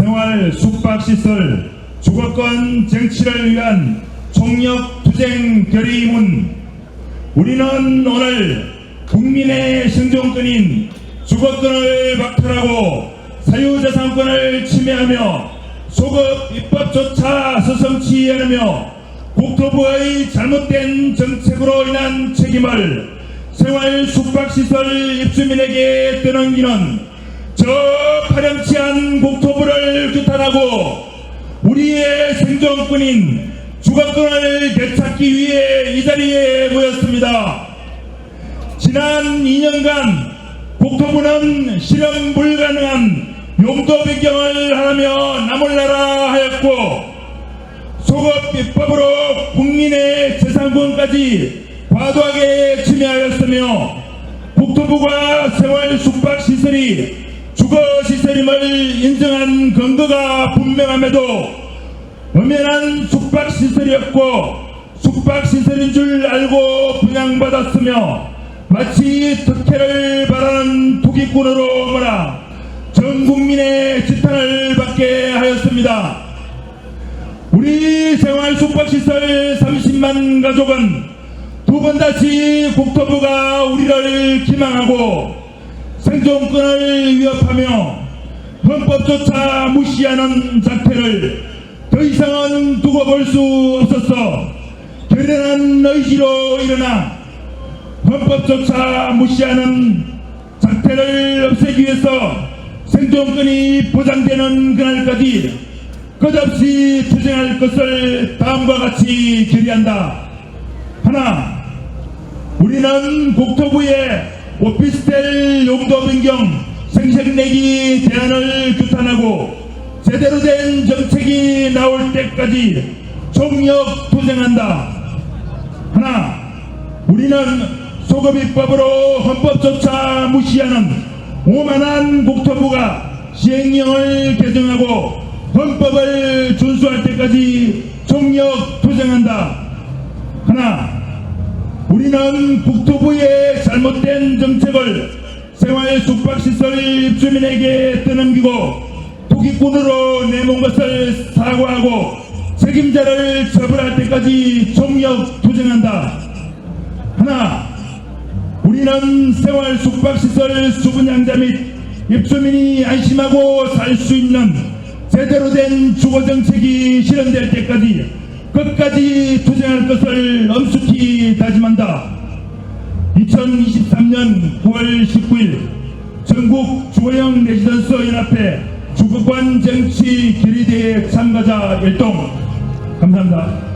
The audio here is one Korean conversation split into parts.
생활 숙박시설 주거권 쟁취를 위한 총력 투쟁 결의문. 우리는 오늘 국민의 생존권인 주거권을 박탈하고 사유재산권을 침해하며 소급 입법조차 서성치 않으며 국토부의 잘못된 정책으로 인한 책임을 생활 숙박시설 입주민에게 떠넘기는 저 파렴치한 국토부를 규탄하고 우리의 생존권인 주거권을 되찾기 위해 이 자리에 모였습니다. 지난 2년간 국토부는 실현 불가능한 용도 변경을 하며 나몰라라 하였고 소급 입법으로 국민의 재산권까지 과도하게 침해하였으며 국토부가 생활 숙박시설이 주거시설임을 인정한 근거가 분명함에도 엄연한 숙박 시설이었고 숙박 시설인 줄 알고 분양받았으며 마치 특혜를 바라는 투기꾼으로 뭐라 전 국민의 지탄을 받게 하였습니다. 우리 생활 숙박시설 30만 가족은 두 번 다시 국토부가 우리를 기망하고 생존권을 위협하며 헌법조차 무시하는 자태를 더 이상은 두고 볼 수 없었어 결연한 의지로 일어나 헌법조차 무시하는 자태를 없애기 위해서 생존권이 보장되는 그날까지 끝없이 투쟁할 것을 다음과 같이 결의한다. 하나, 우리는 국토부의 오피스텔 용도 변경 생색내기 대안을 규탄하고 제대로 된 정책이 나올 때까지 총력 투쟁한다. 하나, 우리는 소급입법으로 헌법조차 무시하는 오만한 국토부가 시행령을 개정하고 헌법을 준수할 때까지 총력 투쟁한다. 하나, 우리는 국토부의 잘못된 정책을 생활 숙박시설 입주민에게 떠넘기고 투기꾼으로 내몬 것을 사과하고 책임자를 처벌할 때까지 총력 투쟁한다. 하나, 우리는 생활 숙박시설 수분양자 및 입주민이 안심하고 살 수 있는 제대로 된 주거정책이 실현될 때까지 끝까지 투쟁할 것을 엄숙히 다짐한다. 2023년 9월 19일 전국 주거형 레지던스 연합회 주거관 정치 결의대회 참가자 일동 감사합니다.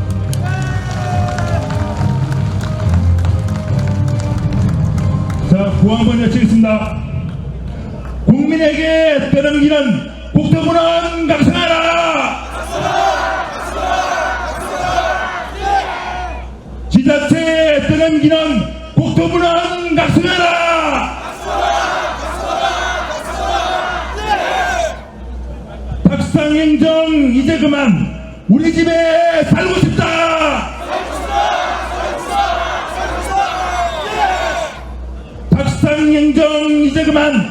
자, 구호 한번 외치겠습니다. 국민에게 떠넘기는 국토부는 강성하라! 기는 국토부는 강성하라! 박상행정 이제 그만 우리 집에 살고 싶다! 박상행정 이제 그만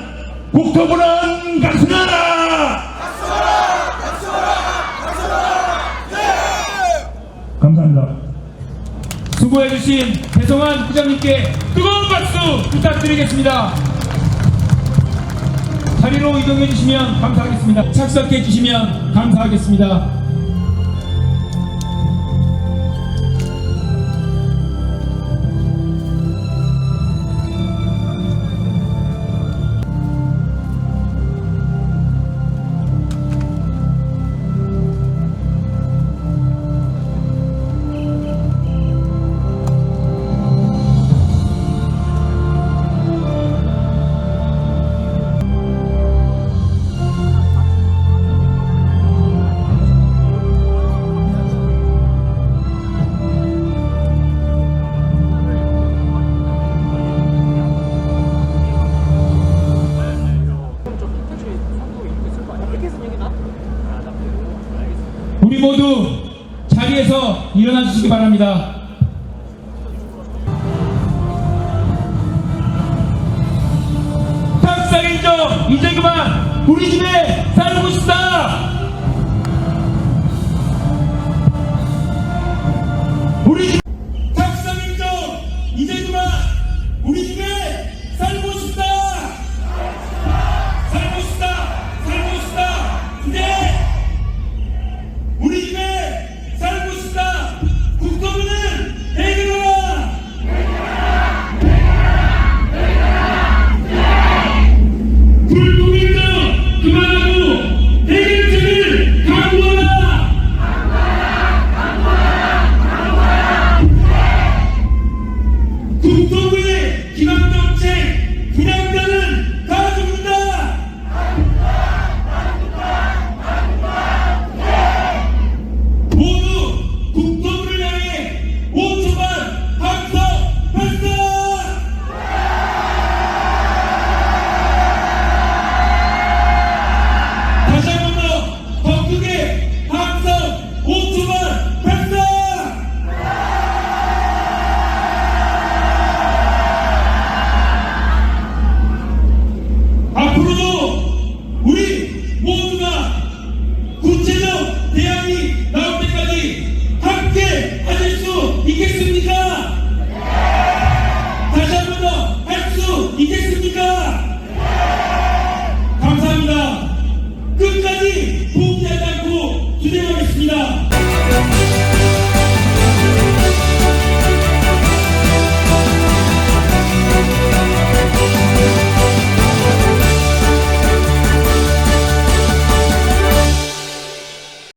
국토부는 강성하라! 감사합니다. 수고해 주신 배성환 부장님께 뜨거운 박수 부탁드리겠습니다. 자리로 이동해 주시면 감사하겠습니다. 착석해 주시면 감사하겠습니다. 모두 자리에서 일어나 주시기 바랍니다. 박상행정 이제 그만 우리 집에 살고 싶다.